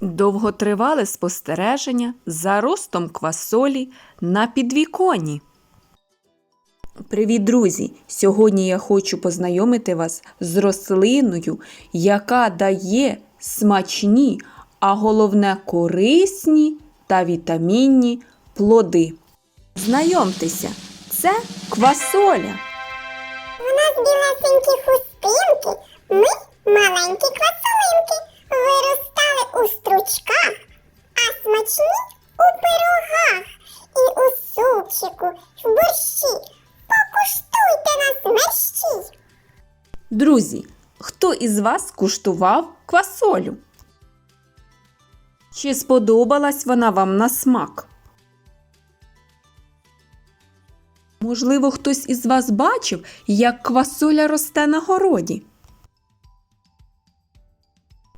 Довготривале спостереження за ростом квасолі на підвіконі. Привіт, друзі! Сьогодні я хочу познайомити вас з рослиною, яка дає смачні, а головне корисні та вітамінні плоди. Знайомтеся, це квасоля. У нас білесенькі хустинки, ми маленькі виростали у стручках, а смачні у пирогах і у супчику, в борщі. Покуштуйте нас мерщій. Друзі, хто із вас куштував квасолю? Чи сподобалась вона вам на смак? Можливо, хтось із вас бачив, як квасоля росте на городі.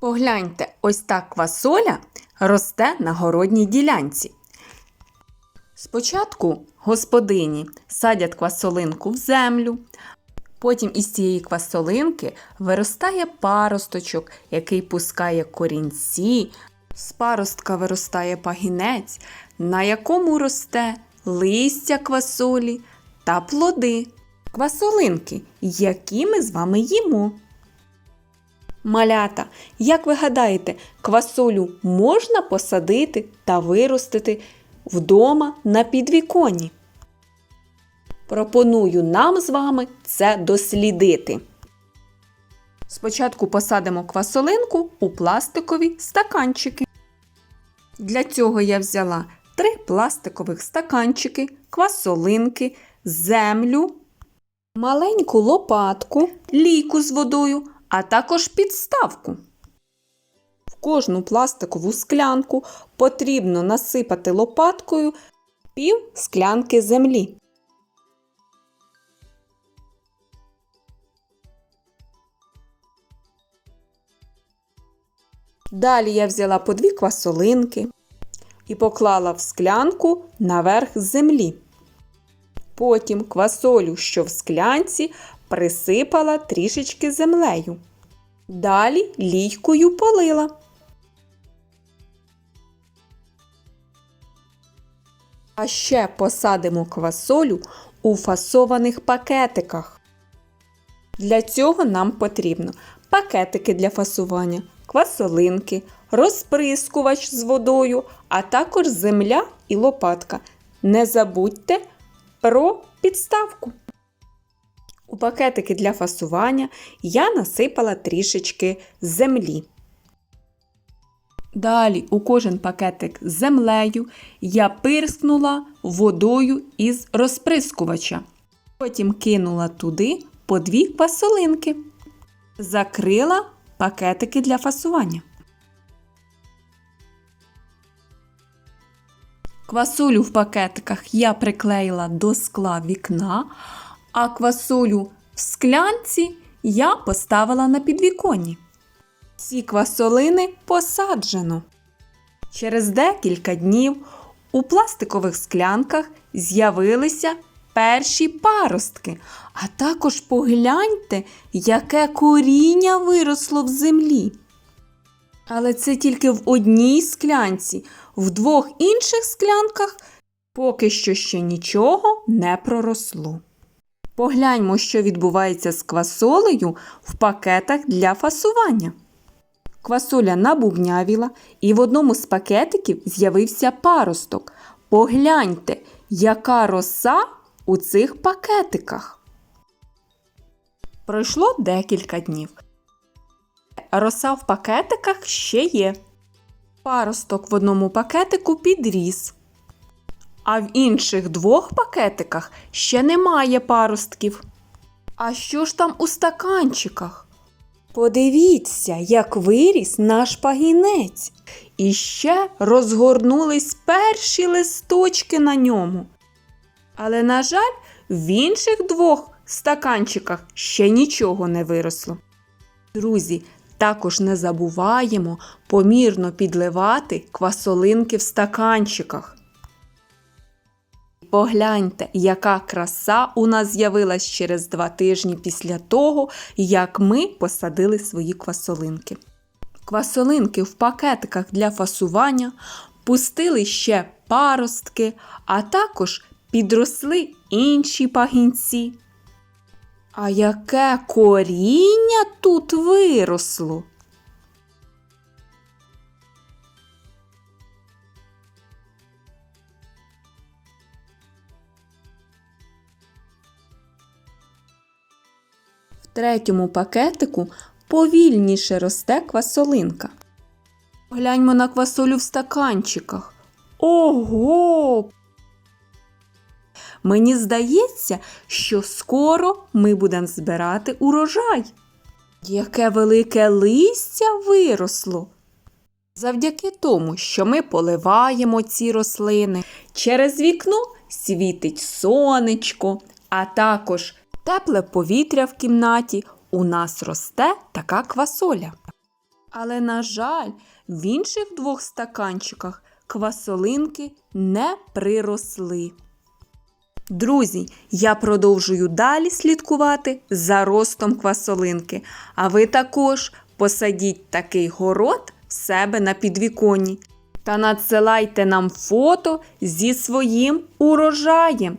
Погляньте, ось так квасоля росте на городній ділянці. Спочатку господині садять квасолинку в землю, Потім із цієї квасолинки виростає паросточок, який пускає корінці. З паростка виростає пагінець, на якому росте листя квасолі та плоди. Квасолинки, які ми з вами їмо. Малята, як ви гадаєте, квасолю можна посадити та виростити вдома на підвіконні? Пропоную нам з вами це дослідити. Спочатку посадимо квасолинку у пластикові стаканчики. Для цього я взяла три пластикових стаканчики, квасолинки, землю, маленьку лопатку, лійку з водою, а також підставку. В кожну пластикову склянку потрібно насипати лопаткою пів склянки землі. Далі я взяла по дві квасолинки і поклала в склянку наверх землі. Потім квасолю, що в склянці, присипала трішечки землею. Далі лійкою полила. А ще посадимо квасолю у фасованих пакетиках. Для цього нам потрібно пакетики для фасування, квасолинки, розприскувач з водою, а також земля і лопатка. Не забудьте про підставку. У пакетики для фасування я насипала трішечки землі. Далі у кожен пакетик з землею я пирскнула водою із розприскувача. Потім кинула туди по дві квасолинки. Закрила пакетики для фасування. Квасолю в пакетиках я приклеїла до скла вікна, а квасолю в склянці я поставила на підвіконні. Ці квасолини посаджено. Через декілька днів у пластикових склянках з'явилися перші паростки. А також погляньте, яке коріння виросло в землі. Але це тільки в одній склянці, в двох інших склянках поки що ще нічого не проросло. Погляньмо, що відбувається з квасолею в пакетах для фасування. Квасоля набугнявіла, і в одному з пакетиків з'явився паросток. Погляньте, яка роса у цих пакетиках. Пройшло декілька днів. Роса в пакетиках ще є. Паросток в одному пакетику підріс. А в інших двох пакетиках ще немає паростків. А що ж там у стаканчиках? Подивіться, як виріс наш пагінець. І ще розгорнулись перші листочки на ньому. Але, на жаль, в інших двох стаканчиках ще нічого не виросло. Друзі, також не забуваємо помірно підливати квасолинки в стаканчиках. Погляньте, яка краса у нас з'явилась через два тижні після того, як ми посадили свої квасолинки. Квасолинки в пакетиках для фасування пустили ще паростки, а також підросли інші пагінці. А яке коріння тут виросло? Третьому пакетику повільніше росте квасолинка. Гляньмо на квасолю в стаканчиках. Ого! Мені здається, що скоро ми будемо збирати урожай. Яке велике листя виросло. Завдяки тому, що ми поливаємо ці рослини, через вікно світить сонечко, а також тепле повітря в кімнаті, у нас росте така квасоля. Але, на жаль, в інших двох стаканчиках квасолинки не приросли. Друзі, я продовжую далі слідкувати за ростом квасолинки, а ви також посадіть такий город в себе на підвіконні та надсилайте нам фото зі своїм урожаєм.